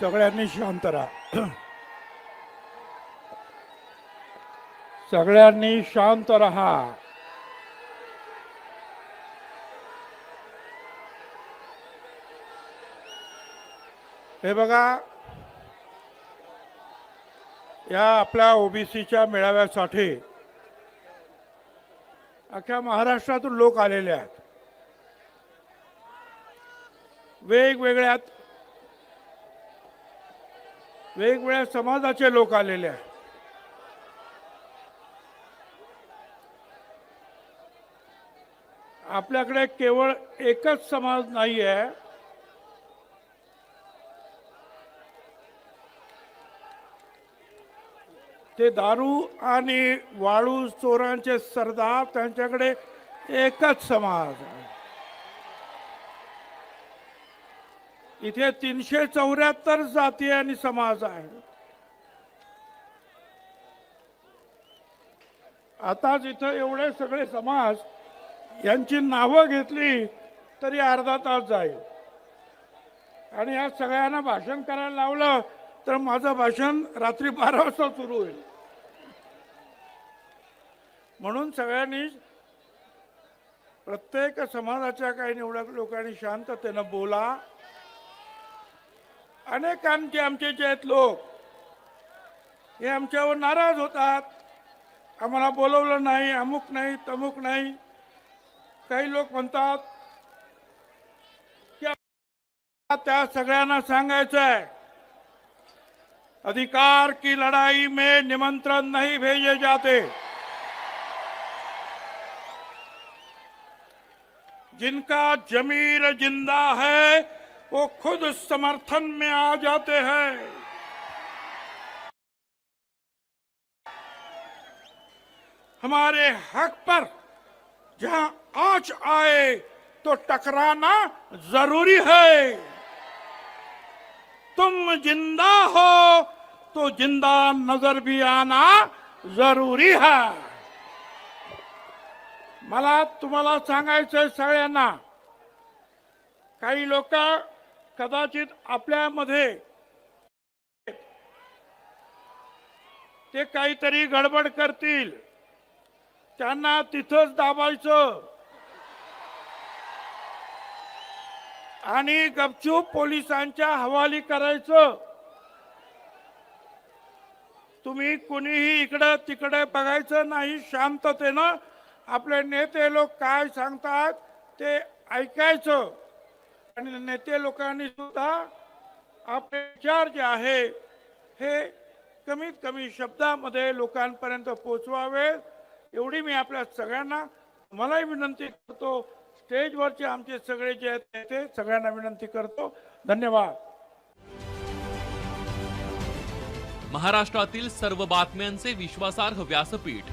सगळ्यांनी शांत राहा. सगळ्यांनी शांत राहा. हे बघा या आपल्या ओबीसीच्या मेळाव्यासाठी अख्ख्या महाराष्ट्रातून लोक आलेले आहेत. वेगवेगळ्या वेगवेगळ्या समाजाचे लोक आलेले आहेत. आपल्याकडे केवळ एकच समाज नाही आहे ते दारू आणि वाळू चोरांचे सरदार त्यांच्याकडे एकच समाज आहे. इथे तीनशे चौऱ्याहत्तर जाती आणि समाज आहे. आताच इथं एवढे सगळे समाज यांची नावं घेतली तरी अर्धा तास जाईल. आणि या सगळ्यांना भाषण करायला लावलं तर माझं भाषण रात्री बारा वाजता सुरू होईल. म्हणून सगळ्यांनी प्रत्येक समाजाच्या काही निवडक लोकांनी शांततेनं बोला अनेकांचे आमचे जे आहेत लोक हे आमच्यावर नाराज होतात. आम्हाला बोलवलं नाही अमुक नाही तमुक नाही. काही लोक म्हणतात की त्या सगळ्यांना सांगायचं आहे अधिकार की लड़ाई में निमंत्रण नहीं भेजे जाते. जिनका जमीर जिंदा है वो खुद समर्थन में आ जाते हैं। हमारे हक पर जहाँ आँच आए तो टकराना ज़रूरी है। तुम ज़िंदा हो तो ज़िंदा नज़र भी आना ज़रूरी है। मला तुम्हाला सांगायचंय सगळ्यांना, काही लोक कदाचित आपल्यामध्ये ते काहीतरी गडबड करतील. त्यांना तिथंच दाबायचं. आणि गपचूप पोलिसांच्या हवाली करायचं. तुम्ही कुणीही इकडं तिकडे बघायचं नाही शांततेनं. आपले नेते लोक काय सांगतात ते ऐकायचं. आणि नेते लोकांनी सुद्धा आपले विचार जे आहे हे कमीत कमी शब्दामध्ये लोकांपर्यंत पोचवावे एवढी मी आपल्या सगळ्यांना मलाही विनंती करतो. स्टेजवरचे आमचे सगळे जे आहेत नेते सगळ्यांना विनंती करतो. धन्यवाद. महाराष्ट्रातील सर्व बातम्यांचे विश्वासार्ह व्यासपीठ.